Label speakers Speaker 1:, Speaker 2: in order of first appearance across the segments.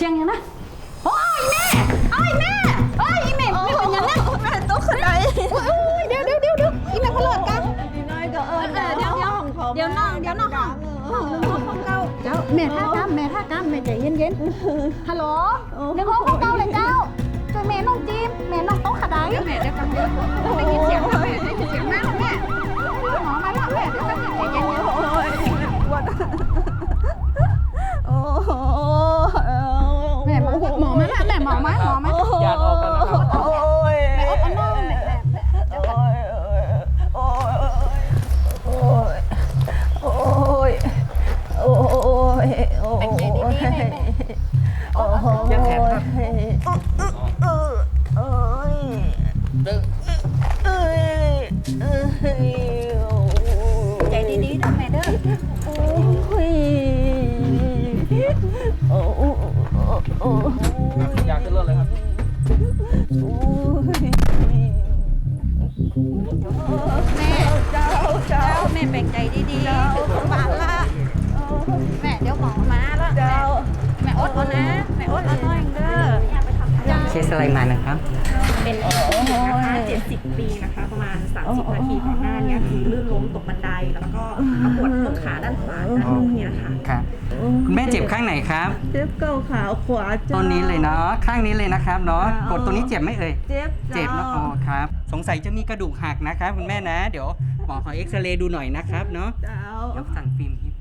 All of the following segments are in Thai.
Speaker 1: เสียงยังนะ โอ้ยแม่โอ้ยแม่โอ้ยอีแม่ไม่เป็นยังนะ
Speaker 2: แม่ตกขนาด
Speaker 1: โอ้ยเดี๋ยวเดี๋ยวเดี๋ยวเดี๋ยวอีแม่พลอดกัน
Speaker 2: น้อยก็เออ
Speaker 1: เดี๋ยวเดี๋ยวเดี๋ยวเดี๋ยวน้องเดี๋ยวน้องห้องเก้าเจ้าแม่ท่ากำแม่ท่ากำแม่ใจเย็นเย็นฮัลโหลหนึ่งห้องเก้าเลยเจ้าเจ้าแม่น้องจีมแม่น้องโต๊ะขดายแม่เดี๋ยวกันเดี๋ยวได้ยินเสียงแม่ได้ยินเสียงแม่แม่หมอมาแล้วแม่เดี๋ยวกันใจเย็นเย็น
Speaker 2: โอ้ยปวด โอ้ย
Speaker 1: ยังแข
Speaker 3: นครับ
Speaker 2: เออเอ้ย
Speaker 3: ดึง
Speaker 2: เอ้ยเอ้ย
Speaker 1: ใจดีๆนะแม่เด้อ
Speaker 2: โอ้ยโอ้โอ้โอ้
Speaker 3: อยากขึ้นรถเลยครับ
Speaker 2: โอ้ย
Speaker 1: แม่
Speaker 2: เจ้าเจ้า
Speaker 1: แม่แบ่งใจดีๆถึงโรงพยาบาลละแม่ แม่อดเอาหน่อยเด้อ
Speaker 4: เคสอะไรมานะครับ
Speaker 5: เป็นผู้หญิงนะคะ70ปีนะคะ ประมาณ30นาทีก่อนหน้านี้คือลื่นล้มตกบันไดแล้วก็ปวดต้นขาด้านขวาด้านตรงนี้นะคะ
Speaker 4: ครับคุณแม่เจ็บข้างไหนครับ
Speaker 2: เจ็บเก้าขาขวาเจ้า
Speaker 4: ต้นนี้เลยเนาะข้างนี้เลยนะครับเนาะ
Speaker 2: อ๋อ
Speaker 4: กดตรงนี้เจ็บไหมเอ่ย
Speaker 2: เจ็บ
Speaker 4: เจ็บแล้วอ๋อครับ สงสัยจะมีกระดูกหักนะครับคุณแม่นะ เดี๋ยวหมอขอเอ็กซเรย์ดูหน่อยนะครับเนาะ
Speaker 2: เจ้า
Speaker 4: เดี๋ยวสั่งฟิล์มฮิป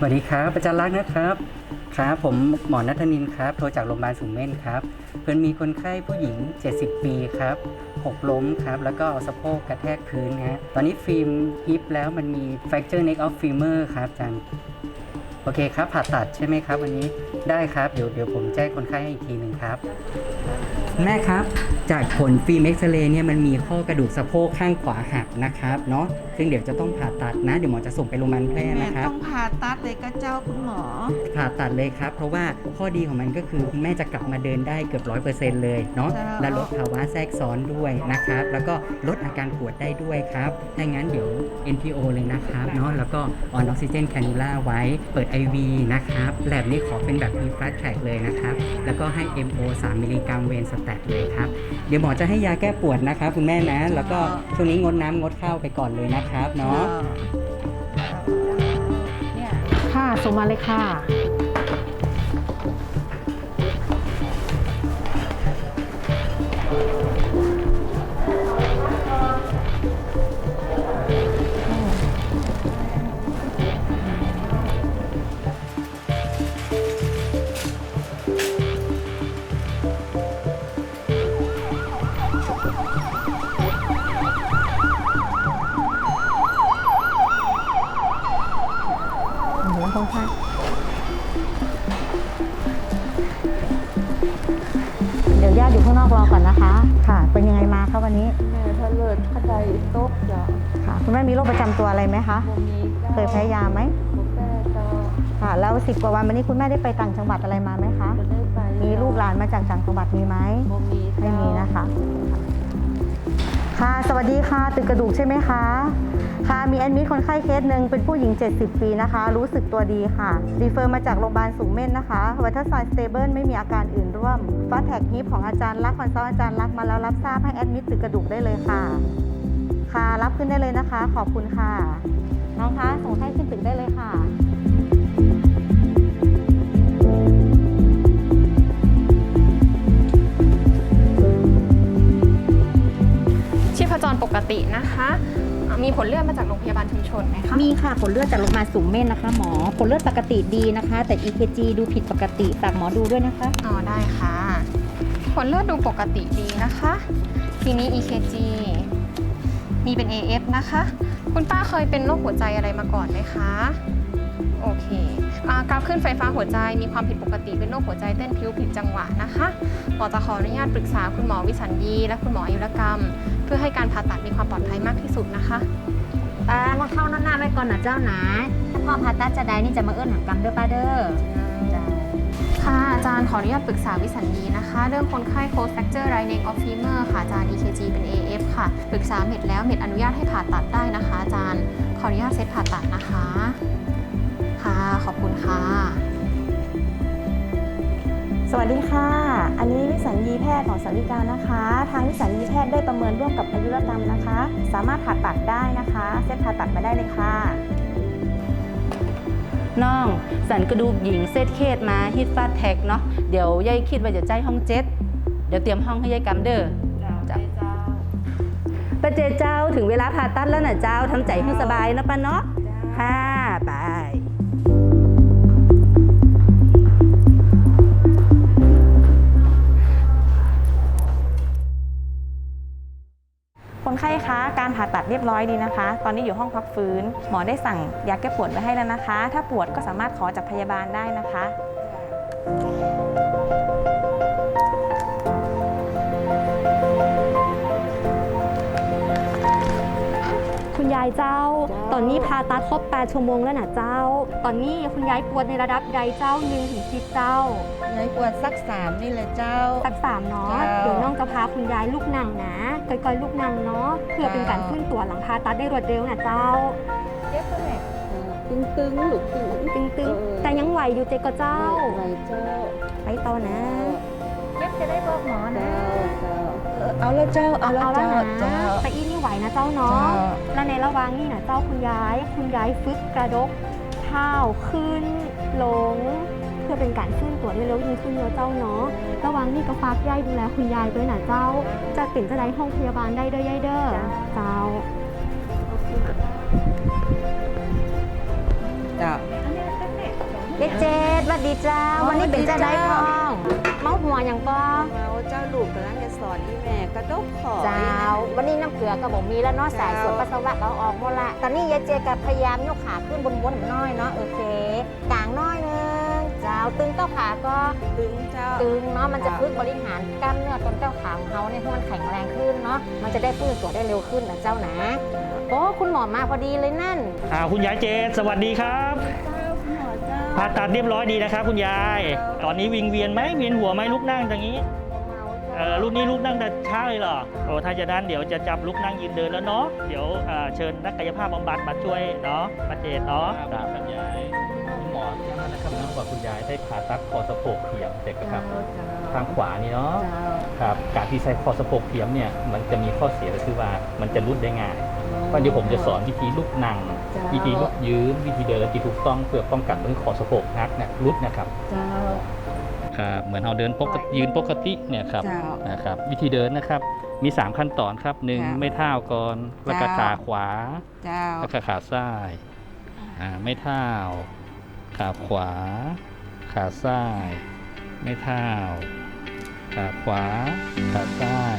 Speaker 4: สวัสดีครับอาจารย์รักษณ์นะครับ ครับ ผมหมอนัทนินครับ โทรจากโรงพยาบาลสูงเม่นครับ เพื่อนมีคนไข้ผู้หญิง 70 ปีครับ หกล้มครับ แล้วก็เอาสะโพกกระแทกพื้นฮะ ตอนนี้ฟิล์มฮิปแล้วมันมี fracture neck of femur ครับอาจารย์ โอเคครับ ผ่าตัดใช่ไหมครับ วันนี้ ได้ครับ เดี๋ยวเดี๋ยวผมแจ้งคนไข้ให้อีกทีหนึ่งครับ แม่ครับ จากผลฟิล์มเอ็กซเรย์เนี่ยมันมีข้อกระดูกสะโพกข้างขวาหักนะครับเนาะซึ่งเดี๋ยวจะต้องผ่าตัดนะ เดี๋ยวหมอจะส่งไปโรงพยาบาลแพร่
Speaker 2: แม่
Speaker 4: นะครับ
Speaker 2: ต้องผ่าตัดเลยก็เจ้าคุณหมอ
Speaker 4: ผ่าตัดเลยครับ เพราะว่าข้อดีของมันก็คือคุณแม่จะกลับมาเดินได้เกือบร้อยเปอร์เซ็นต์เลยเนาะ
Speaker 2: จ้า
Speaker 4: และลดภาวะแทรกซ้อนด้วยนะครับ แล้วก็ลดอาการปวดได้ด้วยครับถ้างั้นเดี๋ยว NPO เลยนะครับเนาะแล้วก็ออนออกซิเจนแคนูล่าไว้เปิด IV นะครับแลบนี้ขอเป็นแบบ e f a s t track เลยนะครับ แล้วก็ให้ MO 3มิลลิกรัมเวนสแตทเลยครับ เดี๋ยวหมอจะให้ยาแก้ปวดนะครับคุณแม่นะ แล้วก็ช่วงนี้งดน้ำงดข้าวไปก่อนเลยนะครับเนาะ
Speaker 1: ค่ะส่งมาเลยค่ะ
Speaker 6: วันนี้
Speaker 2: แม่ถ้าเลิศขดายตกเจ้า
Speaker 6: ค่ะคุณแม่มีโรคประจำตัวอะไรไหมคะ
Speaker 2: บ่มีเจ้า
Speaker 6: เคยแพ้ยาไหม
Speaker 2: บ่แพ้เจ้า
Speaker 6: ค่ะ แล้วสิบกว่าวันวันนี้คุณแม่ได้ไปต่างจังหวัดอะไรมาไหมคะ
Speaker 2: บ่ได้ไป
Speaker 6: มีลูกหลานมาจากต่างจังหวัดมีไหม
Speaker 2: บ่มี
Speaker 6: ไม่มีนะคะ ค่ะ สวัสดีค่ะ ตึกกระดูกใช่ไหมคะ ค่ะมีแอดมิดคนไข้เคสหนึ่งเป็นผู้หญิง 70 ปีนะคะ รู้สึกตัวดีค่ะรีเฟอร์มาจากโรงพยาบาลสูงเม่นนะคะวัตไซสเตเบิลไม่มีอาการอื่นร่วมฟาแท็กฮิปของอาจารย์รักคอนซัลอาจารย์รักมาแล้วรับทราบให้แอดมิดตึกกระดูกได้เลยค่ะ ค่ะรับขึ้นได้เลยนะคะ ขอบคุณค่ะ น้องคะส่งให้ขึ้นตึกได้เลยค่ะ
Speaker 5: มีผลเลือดมาจากโรงพยาบาลชุมชนไหมคะ
Speaker 6: มีค่ะผลเลือดจากโรงพยาบาลสูงเม่นนะคะ หมอ ผลเลือดปกติดีนะคะ แต่ EKG ดูผิดปกติฝากหมอดูด้วยนะคะ
Speaker 5: อ๋อได้ค่ะ ผลเลือดดูปกติดีนะคะ ทีนี้ EKG มีเป็น AF นะคะ คุณป้าเคยเป็นโรคหัวใจอะไรมาก่อนไหมคะโอเคอ่ากราฟขึ้นไฟฟ้าหัวใจมีความผิดปกติเป็นโรคหัวใจเต้นพลิ้วผิดจังหวะนะคะหมอจะขออนุญาตปรึกษาคุณหมอวิสัญญีและคุณหมออายุรกรรมเพื่อให้การผ่าตัดมีความปลอดภัยมากที่สุดนะคะ
Speaker 6: ป้ามาเข้าหน้าๆไว้ก่อนนะเจ้านะถ้าพ่อพาตัดจะได้นี่จะมาเอื้อนหังกรรมเด้อป้าเด้อจ้า
Speaker 5: ค่ะค่ะอาจารย์ขออนุญาตปรึกษาวิสัญญีนะคะ เรื่องคนไข้ post fracture right neck of femur ค่ะอาจารย์ EKG เป็น AF ค่ะ ปรึกษาเม็ดแล้วเม็ดอนุญาตให้ผ่าตัดได้นะคะ อาจารย์ ขออนุญาตเซตผ่าตัดนะคะ ค่ะ ขอบคุณค่ะ
Speaker 7: สวัสดีค่ะ อันนี้วิสัญญีแพทย์ของสันติการนะคะ ทางวิสัญญีแพทย์ได้ประเมินร่วมกับอายุรกรรมนะคะ สามารถผ่าตัดได้นะคะ เซตผ่าตัดมาได้เลยค่ะ
Speaker 8: น้อง สันกระดูกหญิงเซตเคสมาฮิตฟาดแท็กเนาะ เดี๋ยวยายคิดว่าจะใจายห้องเจ็ด เดี๋ยวเตรียมห้องให้ยายกำเด้อจ้าป้าเจเจ้าถึงเวลาผ่าตัดแล้วนะเจ้าทำใจให้สบายนะป้าเนาะ ค่ะบา
Speaker 7: คนไข้คะการผ่าตัดเรียบร้อยดีนะคะ ตอนนี้อยู่ห้องพักฟื้น หมอได้สั่งยาแก้ปวดไว้ให้แล้วนะคะ ถ้าปวดก็สามารถขอจากพยาบาลได้นะคะ
Speaker 9: คุณยายเจ้า ตอนนี้พาตัดครบ8ชั่วโมงแล้วนะเจ้า ตอนนี้คุณยายปวดในระดับใดเจ้าหนึ่งถึงสิบเจ้า
Speaker 2: ยายปวดสักสามนี่แหละเจ้า
Speaker 9: สักสามเนาะ
Speaker 2: เจ้า
Speaker 9: เดี๋ยวน้องจะพาคุณยายลูกนั่งนะก่อยๆลูกนั่งเนาะ เพื่อเป็นการขึ้นตัวหลังพาตัดได้รวดเร็วนะเจ้า
Speaker 2: ตึงตึงๆลูกตึง
Speaker 9: ตึงๆแต่ยังไหวอยู่เจก็เจ้า
Speaker 2: ไหวเจ้า
Speaker 9: ไปต่อนะ
Speaker 7: เย็บจะได้บอกหมอนะ
Speaker 2: เจ้าเจ้าเออเอาแล้วเจ้า เอาแล้ว
Speaker 9: เอาแล้ว
Speaker 2: เจ้า
Speaker 9: นะ
Speaker 2: เจ้า
Speaker 9: แต่อีนี่ไหวนะเจ้าเนาะ
Speaker 2: เจ้า
Speaker 9: และในระหว่างนี้นะเจ้าคุณยาย คุณยายฝึกกระดกเท้าขึ้นลง เพื่อเป็นการขึ้นตัวได้เร็วยิ่งขึ้นเนาะเจ้าเนาะ ระหว่างนี้ก็ฝากยายดูแลคุณยายด้วยนะเจ้า จะเป็นจะได้ห้องพยาบาลได้เด้อยายเด้อ เจ้า
Speaker 2: เจ้า
Speaker 9: เด็กเจดสวัสดีเจ้า วันนี้เป็นจะได้พ้องเมาหัวอย่างปอ
Speaker 2: เราเจ้าลูกกำลังจะสอนอีแม่ กระดกขอ
Speaker 9: เจ้าวันนี้น้ำเกลือก็บอกมีแล้วเนาะสายส่วนปัสสาวะก็ออกหมดละตอนนี้ยายเจกับพยายามยกขาขึ้นบนๆหน้อยเนาะโอเคกลางน้อยนึงเจ้าตึงเต้าขาก็
Speaker 2: ตึงเจ้า
Speaker 9: ตึงเนาะมันจะฝึกบริหารกล้ามเนื้อต้นเต้าขาของเขาเนี่ยให้มันแข็งแรงขึ้นเนาะมันจะได้ฟื้นตัวได้เร็วขึ้นนะเจ้านะโอ้คุณหมอมาพอดีเลยนั่น
Speaker 10: อ่าคุณยายเจนสวัสดีครับผ่าตัดเรียบร้อยดีนะครับ คุณยาย ตอนนี้วิงเวียนไหมเวียนหัวไหมลุกนั่งอย่างนี้ เออลูกนี้ลุกนั่งแต่เช้าเลยเหรอโอ้ถ้าจะนั้นเดี๋ยวจะจับลุกนั่งยืนเดินแล้วเนาะเดี๋ยวอ่าเชิญนักกายภาพบำบัดมาช่วยเนาะมาเจนเนาะ
Speaker 3: ครับคุณยายคุณหมอที่นั่นนะครับน้องบอกคุณยายได้ผ่าตัดคอสะโพกเทียมเสร็จนะครับ ทางขวานี่เนาะครับการที่ใช้คอสะโพกเทียมเนี่ยมันจะมีข้อเสียก็คือว่ามันจะรุดได้ง่ายก็เดี๋ยวผมจะสอนวิธีลุกนั่งวิธีลุกยืนวิธีเดินที่ถูกต้องเพื่อป้องกันเรื่องคอสะโพกหักเนี่ยรุดนะครับ
Speaker 2: เจ้า
Speaker 3: ครับเหมือนเราเดินปกติยืนปกติเนี่ยครับ
Speaker 2: เจ้า
Speaker 3: นะครับวิธีเดินนะครับมี 3 ขั้นตอนครับหนึ่ง
Speaker 2: ครับ
Speaker 3: ไม่เท้าก่อนแล้วก็
Speaker 2: เจ้า
Speaker 3: ขาขวา
Speaker 2: เจ้า
Speaker 3: แล้วก็ขาซ้ายอ่าไม่เท้า ขาขวา ขาซ้าย ไม่เท้า ขาขวา ขาซ้าย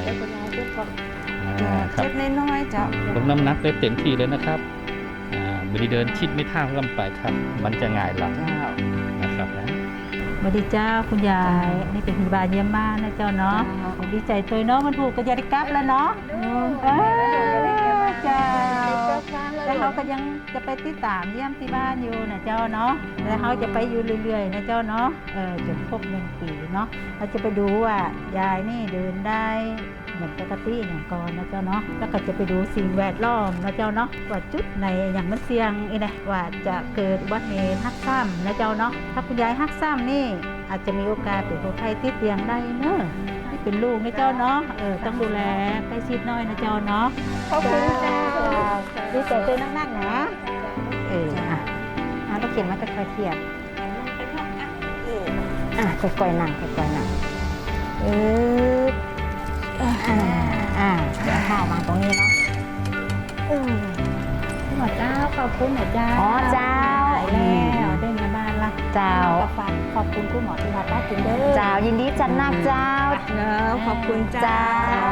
Speaker 3: อ่าครับ
Speaker 2: เจ็บน้อยๆเจ้า
Speaker 3: ลงน้ำหนักได้เต็มที่เลยนะครับอ่าบริเดินชิดไม่เท้าลำไปครับ มันจะง่ายหลัง
Speaker 2: เจ้า
Speaker 3: นะครับนะ
Speaker 11: สวัสดีเจ้าคุณยายนี่เป็นพยาบาลเยี่ยมมากนะเจ้าเนาะดีใจตัวเนาะมันถูกก็จะได้กลับแล้วเนาะเออเจ้าแล้วเขาก็ยังจะไปติดตามเยี่ยมที่บ้านอยู่นะเจ้าเนาะแล้วเขาจะไปอยู่เรื่อยๆนะเจ้าเนาะเออจนครบหนึ่งปีเนาะเราจะไปดูว่ายายนี่เดินได้ เหมือนปกติอย่างก่อนนะเจ้าเนาะแล้วก็จะไปดูสิ่งแวดล้อมนะเจ้าเนาะว่าจุดไหนอย่างมันเสี่ยงอีนะว่าจะเกิดอุบัติเหตุหักซ้ำนะเจ้าเนาะถ้าคุณยายหักซ้ำนี่อาจจะมีโอกาสเป็นคนไข้ติดเตียงได้เนอะที่เป็นลูกนะเจ้าเนาะเออต้องดูแลใกล้ชิดหน้อยนะเจ้าเนาะ
Speaker 9: ขอบคุณเจ้าดีใจตัวนักๆนะเอออะอะต้องเขียนมาค่อยๆเทียบอะค่อยๆนั่งค่อยๆนั่งเออ อ่าอ่าเดี๋ยวข้าววางตรงนี้เนาะเออ
Speaker 11: หมอเจ้าขอบคุณหมอเจ้า
Speaker 9: อ๋อเจ้า
Speaker 11: หายแล้วได้มาบ้านละ
Speaker 9: เจ้า
Speaker 11: ขอฝากขอบคุณคุณหมอที่มาต้ากินเด้อ
Speaker 9: เจ้ายินดีจัดหนักเจ้า
Speaker 2: เจ้าขอบคุณเจ้า
Speaker 9: เจ้า